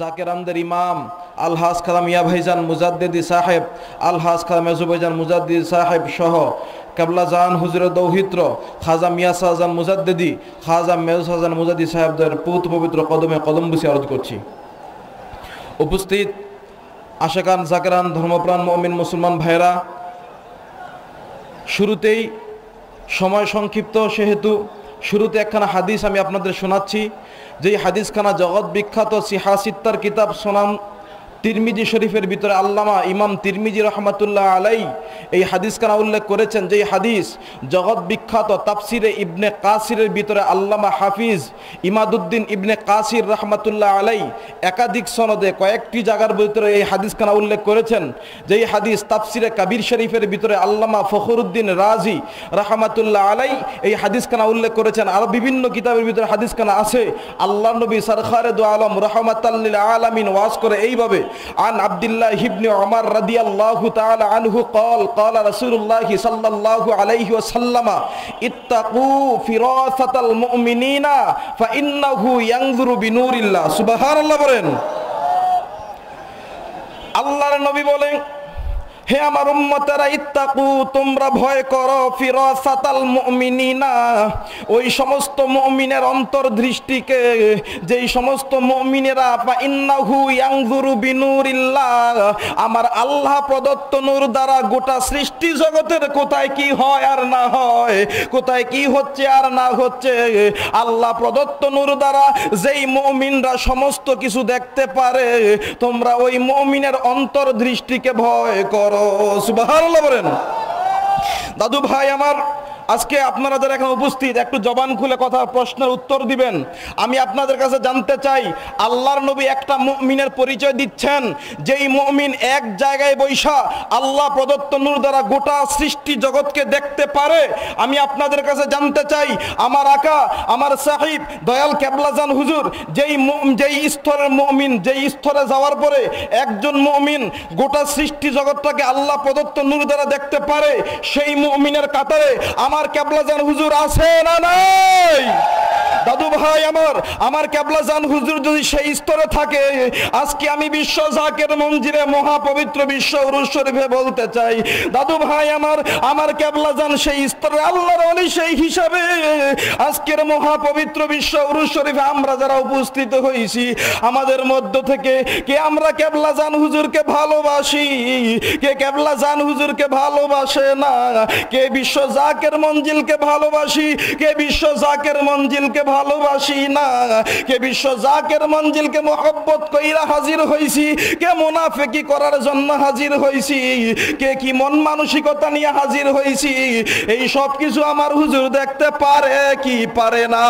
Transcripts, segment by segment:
জাকেরামদের ইমাম, আলহাজ খালাম ইয়া ভাইজান মুজাদ্দিদি সাহেব, আলহাজ খালাম মেজুবাইজান মুজাদ্দিদি সাহেব সহ কেবলা জাহান হুজুরের দৌহিত্র, খাজা মিয়া শাহজান খাজা মেজ মুজাদ্দি সাহেবদের পুত পবিত্র কদমে কদম বুসি আরজ করছি। উপস্থিত আশাকান জাকেরান ধর্মপ্রাণ মমিন মুসলমান ভাইরা শুরুতেই সময় সংক্ষিপ্ত, সেহেতু শুরুতে একখানা হাদিস আমি আপনাদের শোনাচ্ছি। যেই হাদিসখানা জগৎ বিখ্যাত সিহাসিত্তার কিতাব সোনাম তিরমিজি শরীফের ভিতরে আল্লামা ইমাম তিরমিজি রহমতুল্লাহ আলাই এই হাদিস হাদিসখানা উল্লেখ করেছেন যেই হাদিস জগৎ বিখ্যাত তাফসিরে ইবনে কাসিরের ভিতরে আল্লামা হাফিজ ইমাদুদ্দিন ইবনে কাসির রহমতুল্লাহ আলাই একাধিক সনদে কয়েকটি জায়গার ভিতরে এই হাদিস হাদিসখানা উল্লেখ করেছেন যেই হাদিস তাফসিরে কাবির শরীফের ভিতরে আল্লামা ফখরুদ্দিন রাজি রহমতুল্লাহ আলাই এই হাদিস হাদিসখানা উল্লেখ করেছেন। আরও বিভিন্ন কিতাবের ভিতরে হাদিস হাদিসখানা আছে, আল্লাহ নবী সরখারে দু আলম রহমতাল্লিল আলমিন ওয়াজ করে এইভাবে عن عبد الله بن عمر رضي الله تعالى عنه قال قال رسول الله صلى الله عليه وسلم اتقوا فراسة المؤمنين فإنه ينظر بنور الله سبحان الله বলেন আল্লাহর নবী বলেন হে আমার উম্মতেরা, ইত্তাকু, তোমরা ভয় করো, ফিরাসাতাল মুমিনিনা। ওই সমস্ত মুমিনের অন্তর্দৃষ্টিকে, যেই সমস্ত মুমিনেরা ফা ইন্নাহু ইয়ানজুরু বিনুরিল্লাহ, আমার আল্লাহ প্রদত্ত নূর দ্বারা গোটা সৃষ্টি জগতের কোথায় কি হয় আর না হয়, কোথায় কি হচ্ছে আর না হচ্ছে, আল্লাহ প্রদত্ত নূর দ্বারা যেই মুমিনরা সমস্ত কিছু দেখতে পারে, তোমরা ওই মুমিনের অন্তর্দৃষ্টিকে ভয় করো। সুবহানাল্লাহ বলেন। দাদু ভাই আমার আজকে আপনারা যারা এখানে উপস্থিত, একটু জবান খুলে কথা প্রশ্নের উত্তর দিবেন। আমি আপনাদের কাছে জানতে চাই, আল্লাহর নবী একটা মুমিনের পরিচয় দিচ্ছেন, যেই মুমিন এক জায়গায় বৈশা আল্লাহ প্রদত্ত নূর দ্বারা গোটা সৃষ্টি জগৎকে দেখতে পারে। আমি আপনাদের কাছে জানতে চাই, আমার আকা, আমার সাহিব, দয়াল কেবলাজান হুজুর, যেই যেই স্তরের মুমিন, যেই স্তরে যাওয়ার পরে একজন মুমিন গোটা সৃষ্টি জগৎটাকে আল্লাহ প্রদত্ত নূর দ্বারা দেখতে পারে, সেই মুমিনের কাতারে আমার কেবলাজান হুজুর আছে না নাই? দাদু ভাই আমার আমার কেবলাজান হুজুর যদি সেই স্তরে থাকে, আজকে আমি বিশ্ব জাকের মঞ্জিরে মহাপবিত্র বিশ্ব উরুস শরীফে বলতে চাই, দাদু ভাই আমার আমার কেবলাজান সেই স্তরে, আল্লাহর অলি সেই হিসাবে আজকের মহাপবিত্র বিশ্ব উরুস শরীফে আমরা যারা উপস্থিত হয়েছি, আমাদের মধ্য থেকে কে আমরা কেবলাজান হুজুরকে ভালোবাসি, কে কেবলাজান হুজুরকে ভালোবাসে না, কে বিশ্ব জাকের মঞ্জিলকে ভালোবাসি, কে বিশ্ব জাকের মঞ্জিলকে ভালোবাসি না। কে বিশ্ব জাকের মঞ্জিলকে মোহব্বত কইরা হাজির হইছি, কে মোনাফেকি করার জন্য হাজির হইছি, কে কি মন মানসিকতা নিয়ে হাজির হইছি, এই সব কিছু আমার হুজুর দেখতে পারে কি পারে না।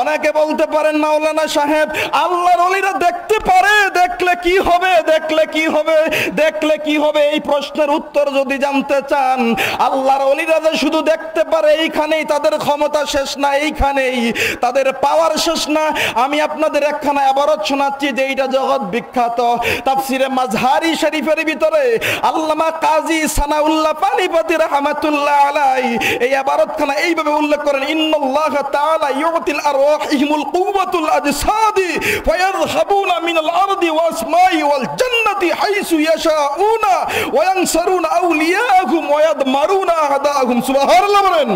অনেকে বলতে পারেন, মাওলানা সাহেব, আল্লাহর অলিরা দেখতে পারে, দেখলে কি হবে, দেখলে কি হবে, দেখলে কি হবে? এই প্রশ্নের উত্তর যদি জানতে চান, আল্লাহর অলিরা যে শুধু দেখতে পারে, এইখানেই তাদের ক্ষমতা শেষ না এইখানেই তাদের পাওয়ার শেষ না। আমি আপনাদের একখানা আবারত শোনাচ্ছি যে এইটা জগৎ বিখ্যাত। তাফসিরে মাঝহারি শরীফের ভিতরে আল্লামা কাজী সানাউল্লাহ পানিপতি রহমাতুল্লাহ আলাই এই আবারতখানা এইভাবে উল্লেখ করেন, ইন্নাল্লাহ তাআলা ইউতিল আরওয়াহিমুল কুওয়াতুল আজসাদি ফায়াযহাবুনা মিনাল আরদি ওয়াসমাই ওয়াল জান্নাতি হাইসু ইয়াশাউনা ওয়া ইয়ানসারুনা আউলিয়াহুম ওয়া ইয়াদমারুনা আদাহুম সুবহানাল্লাহ বলেন।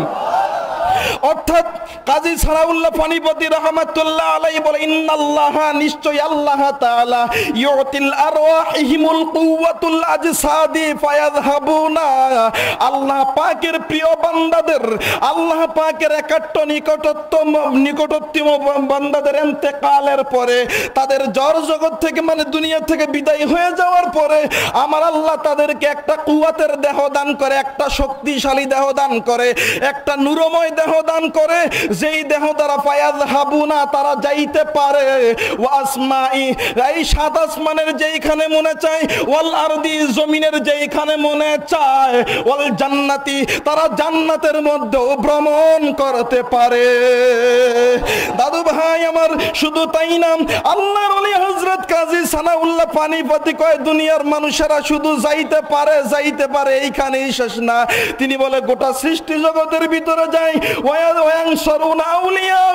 অর্থাৎ কাজী সালাউল্লাহ পানিপতি রহমাতুল্লাহ আলাই বলে, ইন্নাল্লাহ নিশ্চয় আল্লাহ তাআলা ইউতিল আরওয়াহিমুল কুওয়াতুল আজসাদি ফায়াযহাবুনা। আল্লাহ পাকের প্রিয় বান্দাদের, আল্লাহ পাকের নিকটতম নিকটতম বান্দাদের ইন্তেকালের পরে, তাদের জ্বর জগৎ থেকে মানে দুনিয়া থেকে বিদায় হয়ে যাওয়ার পরে, আমার আল্লাহ তাদেরকে একটা কুয়াতের দেহ দান করে, একটা শক্তিশালী দেহ দান করে, একটা নুরময় দেহ দান করে, যেই দেহ দ্বারা পায়াজ হাবু না তারা যাইতে পারে। ওয়াসমাই এই সাত আসমানের যেইখানে মনে চায়, ওয়াল আরদি, জমিনের যেইখানে মনে চায়, ওয়াল জান্নাতি, তারা জান্নাতের মধ্যেও ভ্রমণ করতে পারে। দাদু ভাই আমার, শুধু তাই না, আল্লাহর ওলি হযরত কাজী সানাউল্লাহ পানিপতি কয়, দুনিয়ার মানুষেরা শুধু যাইতে পারে যাইতে পারে, এইখানেই শেষ না। তিনি বলে, গোটা সৃষ্টি জগতের ভিতরে যায় ওয়ায়ানসারুনা আউলিয়াহুম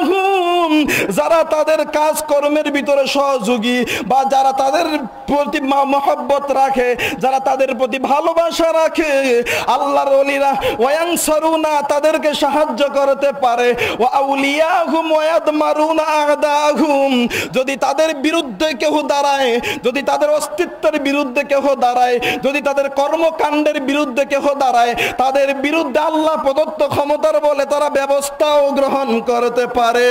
যারা তাদের কাজ কর্মের ভিতরে সহযোগী বা যারা তাদের প্রতি মহব্বত রাখে, যারা তাদের প্রতি ভালোবাসা রাখে, আল্লাহর ওলিরা ওয়ায়ানসারুনা, তাদেরকে সাহায্য করতে পারে। ও আউলিয়াহুম ওয়ায়াদমারুনা আদাহুম। যদি তাদের বিরুদ্ধে কেউ দাঁড়ায়, যদি তাদের অস্তিত্বের বিরুদ্ধে কেহ দাঁড়ায়, যদি তাদের কর্মকাণ্ডের বিরুদ্ধে কেহ দাঁড়ায়, তাদের বিরুদ্ধে আল্লাহ প্রদত্ত ক্ষমতার বলে তারা ব্যবস্থাও গ্রহণ করতে পারে।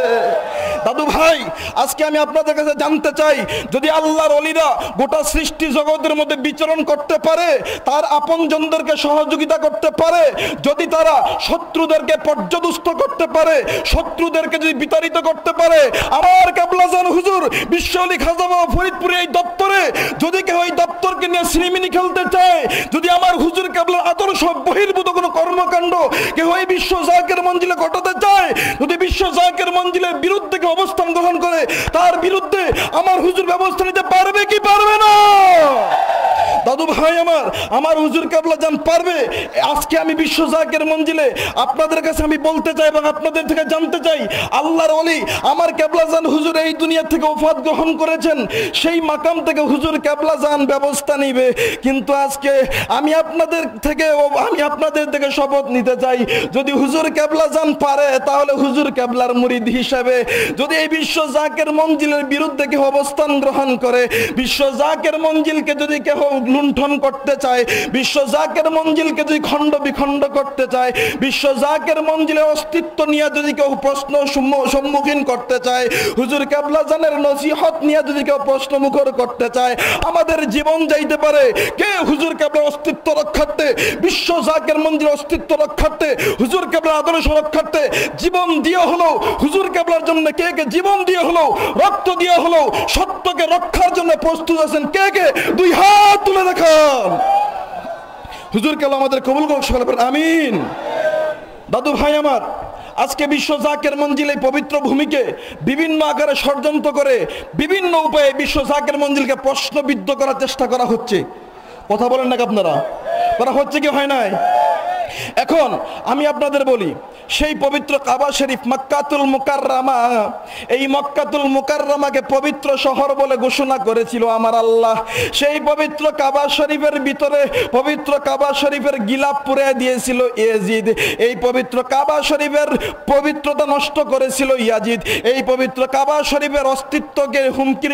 good দাদু ভাই, আজকে আমি আপনাদের কাছে জানতে চাই, যদি আল্লাহর অলিরা গোটা সৃষ্টি জগতের মধ্যে বিচরণ করতে পারে, তার আপনজনদেরকে সহযোগিতা করতে পারে, যদি তারা শত্রুদেরকে পর্যদুস্ত করতে পারে, শত্রুদেরকে যদি বিতাড়িত করতে পারে, আমার কাবলাজান হুজুর, বিশ্ব আলী খাজাবা ফরিদপুরে এই দপ্তরে, যদি কেউ এই দপ্তরকে নিয়ে সিনেমিনি খেলতে চায়, যদি আমার হুজুর কাবলার আদর্শ বহির্ভূত কোনো কর্মকাণ্ড কেউ এই বিশ্ব জাকের মঞ্জিলে ঘটাতে চায়, যদি বিশ্ব জাকের মঞ্জিলের বিরুদ্ধে কেউ অবস্থান গ্রহণ করে তার বিরুদ্ধে আমার হুজুর ব্যবস্থা নিতে পারবে কি পারবে না? দাদু ভাই আমার আমার হুজুর কাবলা জান পারবে? আজকে আমি বিশ্ব জাকের মঞ্জিলে আপনাদের কাছে আমি বলতে চাই এবং আপনাদের থেকে জানতে চাই, আল্লাহর অলি আমার কেবলা জান হুজুর এই দুনিয়া থেকে ওফাত গ্রহণ করেছেন, সেই মাকাম থেকে হুজুর কেবলা জান ব্যবস্থা নিবে। কিন্তু আজকে আমি আপনাদের থেকে আমি আপনাদের থেকে শপথ নিতে চাই, যদি হুজুর কেবলা জান পারে, তাহলে হুজুর কেবলার মুরিদ হিসাবে যদি এই বিশ্ব জাকের মঞ্জিলের বিরুদ্ধে কেউ অবস্থান গ্রহণ করে, বিশ্ব জাকের মঞ্জিলকে যদি কেউ লুণ্ঠন করতে চায়, বিশ্ব জাকের মঞ্জিলকে যদি খণ্ড বিখণ্ড করতে চায়, বিশ্ব জাকের মঞ্জিলের অস্তিত্ব নিয়ে যদি কেউ প্রশ্ন সম্মুখীন করতে চায়, হুজুর কেবলা জানের নসিহত নিয়ে যদি কেউ প্রশ্ন মুখর করতে চায়, আমাদের জীবন যাইতে পারে। কে হুজুর কেবলার অস্তিত্ব রক্ষার্থে? বিশ্ব জাকের মঞ্জিলের অস্তিত্ব রক্ষার্থে? হুজুর কেবলার আদর্শ রক্ষার্থে? জীবন দিয়ে হলো, হুজুর কেবলার জন্য কে কে জীবন দিয়ে হলো, রক্ত দিয়ে হলো, সত্যকে রক্ষার জন্য প্রস্তুত আছেন কে কে? দুই হাত তুলে দেখান হুজুর কেলো আমাদের কবুল করুক আমিন। দাদু ভাই আমার, আজকে বিশ্ব জাকের মঞ্জিল এই পবিত্র ভূমিকে বিভিন্ন আকারে ষড়যন্ত্র করে বিভিন্ন উপায়ে বিশ্ব জাকের মঞ্জিলকে প্রশ্নবিদ্ধ করার চেষ্টা করা হচ্ছে। কথা বলেন নাকি আপনারা? করা হচ্ছে কি হয় নাই? এখন আমি আপনাদের বলি, সেই পবিত্র কাবা শরীফ মক্কাতুল মুকাররামা, এই মক্কাতুল মুকাররামাকে পবিত্র শহর বলে ঘোষণা করেছিল আমার আল্লাহ। সেই পবিত্র কাবা শরীফের ভিতরে পবিত্র কাবা শরীফের গিলাপ পুরে দিয়েছিল ইয়াজিদ। এই পবিত্র কাবা শরীফের পবিত্রতা নষ্ট করেছিল ইয়াজিদ। এই পবিত্র কাবা শরীফের অস্তিত্বকে হুমকির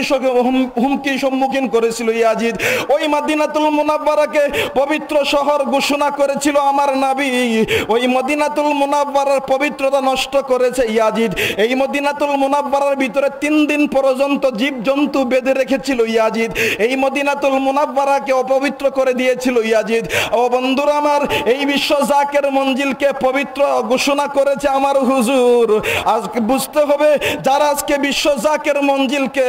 হুমকির সম্মুখীন করেছিল ইয়াজিদ। ওই মাদিনাতুল মুনাব্বারাকে পবিত্র শহর ঘোষণা করেছিল আমার নাবি ওই মদিনাতুল মুনাব্বারার পবিত্রতা নষ্ট করেছে ইয়াজিদ। এই মদিনাতুল মুনাব্বারার ভিতরে তিন দিন পর্যন্ত জীব জন্তু বেঁধে রেখেছিল ইয়াজিদ। এই মদিনাতুল মুনাব্বারাকে অপবিত্র করে দিয়েছিল ইয়াজিদ। ও বন্ধুরা আমার, এই বিশ্ব জাকের মঞ্জিলকে পবিত্র ঘোষণা করেছে আমার হুজুর। আজকে বুঝতে হবে, যারা আজকে বিশ্ব জাকের মঞ্জিলকে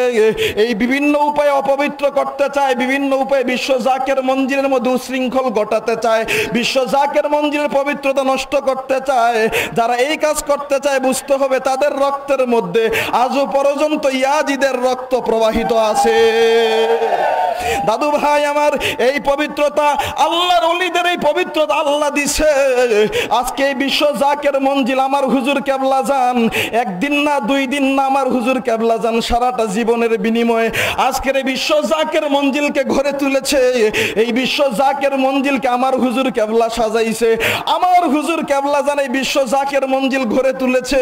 এই বিভিন্ন উপায়ে অপবিত্র করতে চায়, বিভিন্ন উপায়ে বিশ্ব জাকের মঞ্জিলের মধ্যে উশৃঙ্খল ঘটাতে চায়, বিশ্ব জাকের মঞ্জিলের পবিত্রতা নষ্ট করতে চায়, যারা এই কাজ করতে চায় বুঝতে হবে তাদের রক্তের মধ্যে আজও পর্যন্ত ইয়াজিদের রক্ত প্রবাহিত আছে। দাদু ভাই, আমার এই পবিত্রতা আল্লাহর অলিদের এই পবিত্রতা আল্লাহ দিছে। আজকে এই বিশ্ব জাকের মঞ্জিল, আমার হুজুর কেবলা যান। একদিন না দুই দিন না আমার হুজুর কেবলা যান, সারাটা জীবনের বিনিময়ে আজকের এই বিশ্ব জাকের মঞ্জিলকে ঘরে তুলেছে। এই বিশ্ব জাকের মঞ্জিলকে আমার হুজুর কেবলা সাজাইছে। আমার হুজুর কেবলা এই বিশ্ব জাকের মঞ্জিল ঘরে তুলেছে।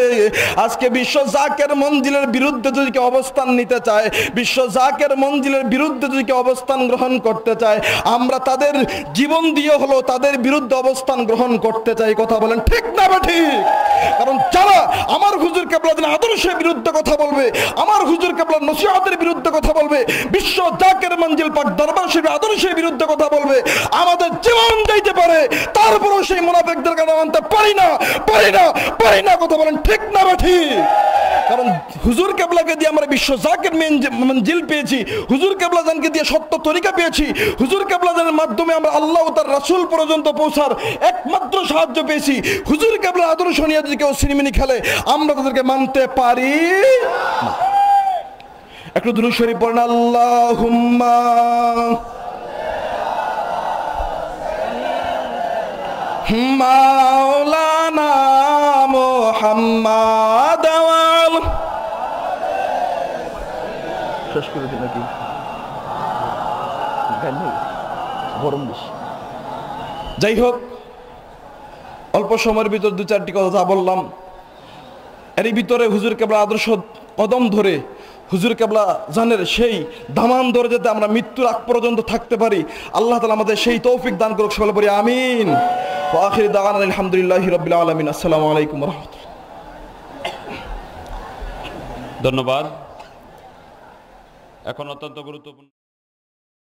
আজকে বিশ্ব জাকের মঞ্জিলের বিরুদ্ধে যদি কেউ অবস্থান নিতে চায়, বিশ্ব জাকের মঞ্জিলের বিরুদ্ধে যদি কেউ অবস্থান গ্রহণ করতে চায়, আমরা তাদের জীবন দিয়ে হলো তাদের বিরুদ্ধে অবস্থান গ্রহণ করতে চাই কথা বলেন। ঠিক না বা ঠিক? কারণ যারা আমার হুজুর কেবলা দিন আদর্শের বিরুদ্ধে কথা বলবে, আমার হুজুর কেবলা নসিহতের বিরুদ্ধে কথা বলবে, বিশ্ব জাকের মঞ্জিল পাক দরবার শরীফ আদর্শের বিরুদ্ধে কথা বলবে, আমাদের জীবন যাইতে পারে, তারপরেও সেই মুনাফেকদের কাছে মানতে পারি না পারি না পারি না, কথা বলেন ঠিক না বা ঠিক? কারণ হুজুর কেবলাকে দিয়ে আমরা বিশ্ব জাকের মঞ্জিল পেয়েছি, হুজুর কেবলাজানকে দিয়ে সত্য তরিকা পেয়েছি, হুজুর কেবলাজানের মাধ্যমে আমরা আল্লাহ তার রাসূল পর্যন্ত পৌঁছার একমাত্র সাহায্য পেয়েছি। হুজুর কেবলা আদর্শ নিয়ে যদি কেউ সিনেমিনি খেলে, আমরা তাদেরকে মানতে পারি একটু দুরূদ শরীফ পড়েন, আল্লাহুম্মা। মাওলানা মোহাম্মদ শেষ করে দিন নাকি? গরম বেশি। যাই হোক অল্প সময়ের ভিতর দু চারটি কথা যা বললাম। এরই ভিতরে হুজুর কেবল আদর্শ কদম ধরে হুজুর কেবলা জানের সেই দামান ধরে যাতে আমরা মৃত্যুর আগ পর্যন্ত থাকতে পারি। আল্লাহ তালা আমাদের সেই তৌফিক দান করুক, সকলে বলি আমিন। আখির দাগান আলহামদুলিল্লাহ রবিল আলমিন। আসসালামু আলাইকুম রহমতুল্লাহ। ধন্যবাদ। এখন অত্যন্ত গুরুত্বপূর্ণ